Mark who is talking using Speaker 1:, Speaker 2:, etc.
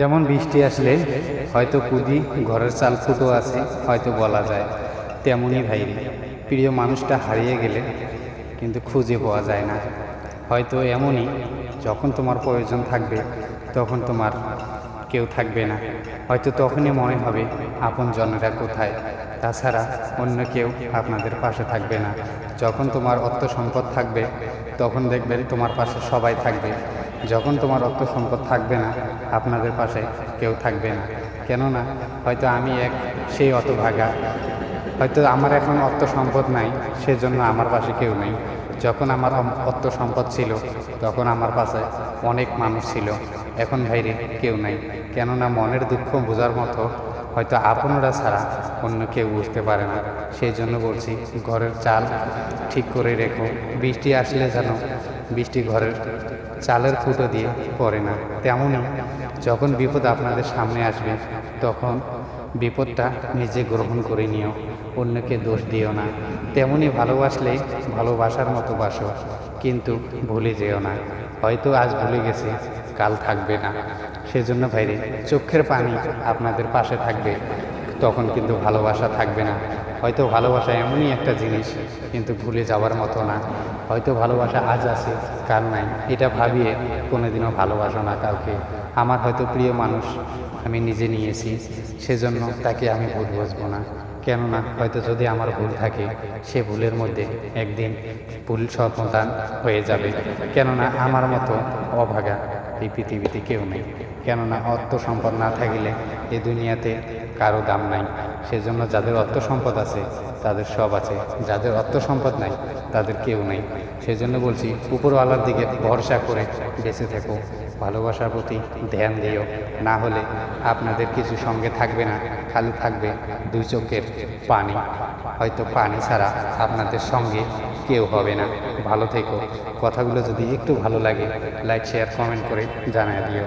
Speaker 1: যেমন বৃষ্টি আসলে হয়তো কুদি, ঘরের চাল ফুটো আছে, হয়তো বলা যায়। তেমনই ভাইরে প্রিয় মানুষটা হারিয়ে গেলে কিন্তু খুঁজে পাওয়া যায় না। হয়তো এমনই, যখন তোমার প্রয়োজন থাকবে, তখন তোমার কেউ থাকবে না। হয়তো তখনই মনে হবে আপন জনেরা কোথায়? তাছাড়া অন্য কেউ আপনাদের পাশে থাকবে না। যখন তোমার অর্থ সম্পদ থাকবে, তখন দেখবে তোমার পাশে সবাই থাকবে। যখন তোমার অর্থ সম্পদ থাকবে না, আপনাদের পাশে কেউ থাকবে না। কেননা, হয়তো আমি এক সেই অতভাগা। হয়তো আমার এখন অর্থ সম্পদ নাই, সেজন্য আমার পাশে কেউ নেই। যখন আমার অর্থ সম্পদ ছিল, তখন আমার পাশে অনেক মানুষ ছিল। এখন ভাইরে কেউ নাই। কেননা, মনের দুঃখ বোঝার মতো হয়তো আপনরা ছাড়া অন্য কেউ বুঝতে পারে না। সেই জন্য বলছি, ঘরের চাল ঠিক করে রেখো। বৃষ্টি আসলে যেন বৃষ্টি ঘরের চালের ফুটো দিয়ে পড়ে না। তেমনই যখন বিপদ আপনাদের সামনে আসবে, তখন বিপদটা নিজে গ্রহণ করে নিও, অন্যকে দোষ দিও না। তেমনই ভালোবাসলে ভালোবাসার মতো বাসো, কিন্তু ভুলে যেও না। হয়তো আজ ভুলে গেছে, কাল থাকবে না। সেজন্য ভাইরে, চোখের পানি আপনাদের পাশে থাকবে। তখন কিন্তু ভালোবাসা থাকবে না। হয়তো ভালোবাসা এমনই একটা জিনিস, কিন্তু ভুলে যাওয়ার মতো না। হয়তো ভালোবাসা আজ আছে, কাল নাই। এটা ভাবিয়ে কোনোদিনও ভালোবাসো না কাউকে। আমার হয়তো প্রিয় মানুষ আমি নিজে নিয়েছি, সেজন্য তাকে আমি ভুল বুঝব না। কেননা হয়তো যদি আমার ভুল থাকে, সে ভুলের মধ্যে একদিন ভুল সন্তান হয়ে যাবে। কেননা আমার মতো অভাগা এই পৃথিবীতে কেউ নেই। কেননা অর্থ সম্পদ না থাকিলে এ দুনিয়াতে কারও দাম নাই। সেজন্য যাদের অর্থ সম্পদ আছে, তাদের সব আছে। যাদের অর্থ সম্পদ নাই, তাদের কেউ নেই। সেজন্য বলছি, উপরওয়ালার দিকে ভরসা করে বেঁচে থেকো। ভালোবাসার প্রতি ধ্যান দিও। না হলে আপনাদের কিছু সঙ্গে থাকবে না, খালি থাকবে দুই চোখের পানি। হয়তো পানি ছাড়া আপনাদের সঙ্গে কেউ হবে না। ভালো থেকো। কথাগুলো যদি একটু ভালো লাগে লাইক শেয়ার কমেন্ট করে জানিয়ে দিও।